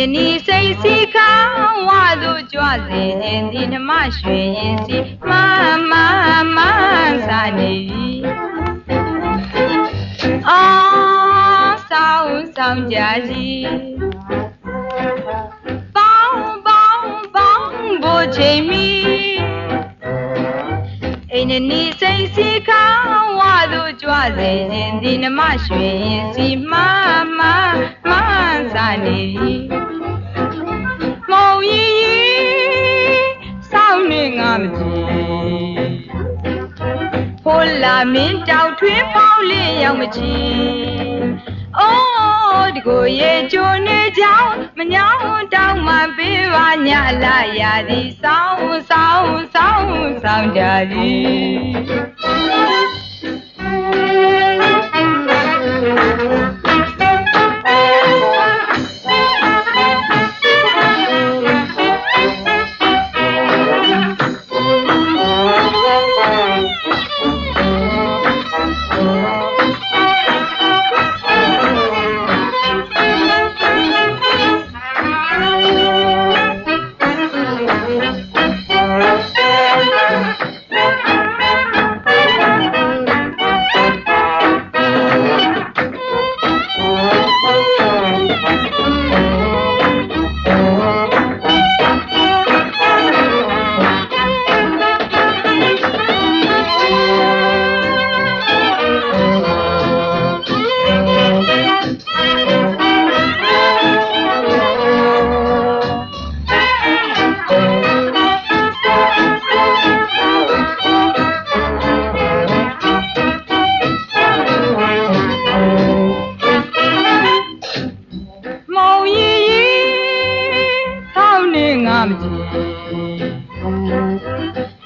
အိန္ဒနီစိတ်စီခါဝါသို့ကြွစဉ်ဒီနှမရွှေရင်စီမမမစာနေပြီအော်ဆောင်းဆောင်းကြစီပေါင်းပေါင်းပေါင်းဘို့ချိန်မီအိန္ဒနီစိတ်စီခါဝါသို့ကြွစဉ်ဒီနှမရွှေရင်စီမမ လာမင်းတောက်ထွေးပေါက်လေးရောက်မကြည့်အိုးဒီကိုရေကြိုနေကြောင်းမညောင်းတောင်းမှပေးပါညလာရသည်စောင်းစောင်းစောင်းစောင်းကြသည်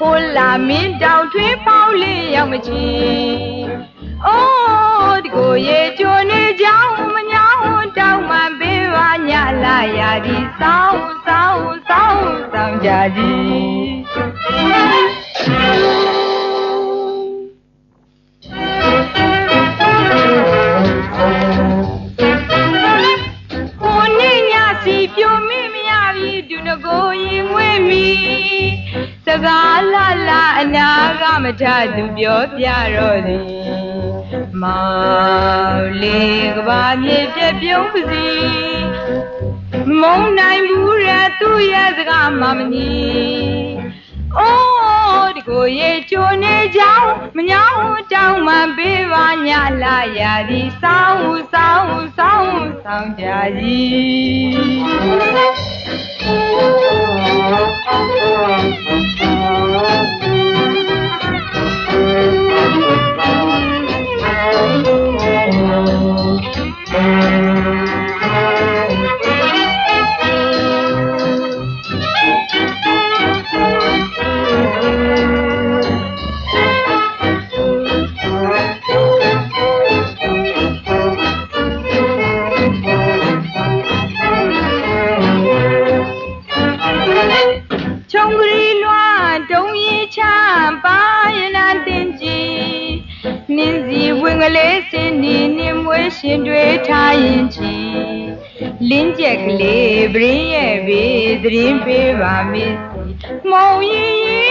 ဖိုးလာမင်းတောင်ထွေးပေါက်လေးရောက်မကြည့်အိုးဒီကိုရေကြိုနေကြောင်းမညောင်းတောင်းမှပေးပါညလာရသည်စောင်းစောင်းစောင်းစောင်းကြသည် နာကမထသူပြောပြတော့သည်မောင်လေးကဘာမြေပြက်ပြုံးပါစီမုံနိုင်ဘူးရသူ့ရဲ့စကားမမနီအိုးဒီကိုရေချိုနေကြောင်းမညောင်းတောင်းမှပေးပါညလာရသည်စောင်းစောင်းစောင်းစောင်းကြချုံ ကလေးစင်းနေနေမွေးရှင်တွေထားရင်ချီလင်းကျက်ကလေးပရင်းရဲ့ဘေးသတင်းပေးပါမစ်စီမောင်ရီရီ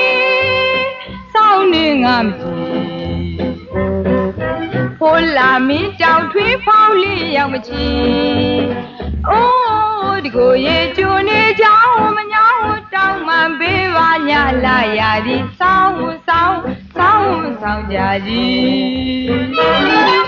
စောင်းနေငါမကြည့်ဖိုးလာမင်းတောင်ထွေးဖောင်းလေးရောက်မချီအိုးဒီကိုရေကျိုနေကြောင်းမညောင်းတောင်းမှပေးပါညလာရသည်စောင်းစောင်းစော င်းစော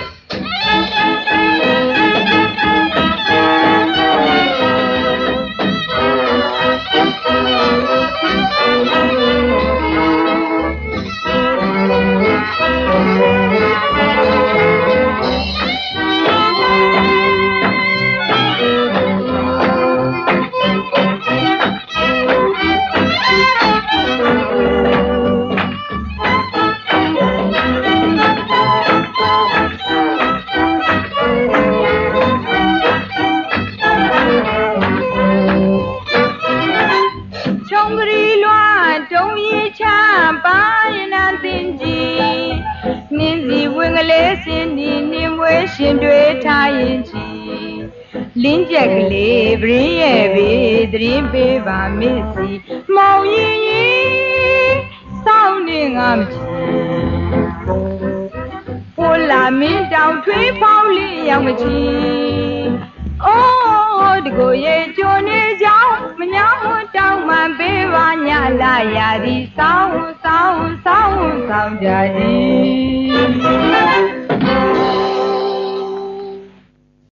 ပါရနာတင်ကြည်နင်းစီဝင်ကလေးစင်းနေနေမွေးရှင်တွေထားရင်ချီလလင်းချက်ကလေးပရင်းရဲ့ဘေးသတရင်ပေးပါမစ်စီမောင်ရင်ရင်စောင်းနေငါမချီဟိုလာမင်းတောင်ထွေးဖောင်းလေးရောက်မချီအိုးတကိုရဲ့ကြုံနေ လရာသည်စောင်းစောင်းစောင်းစောင်းကြ၏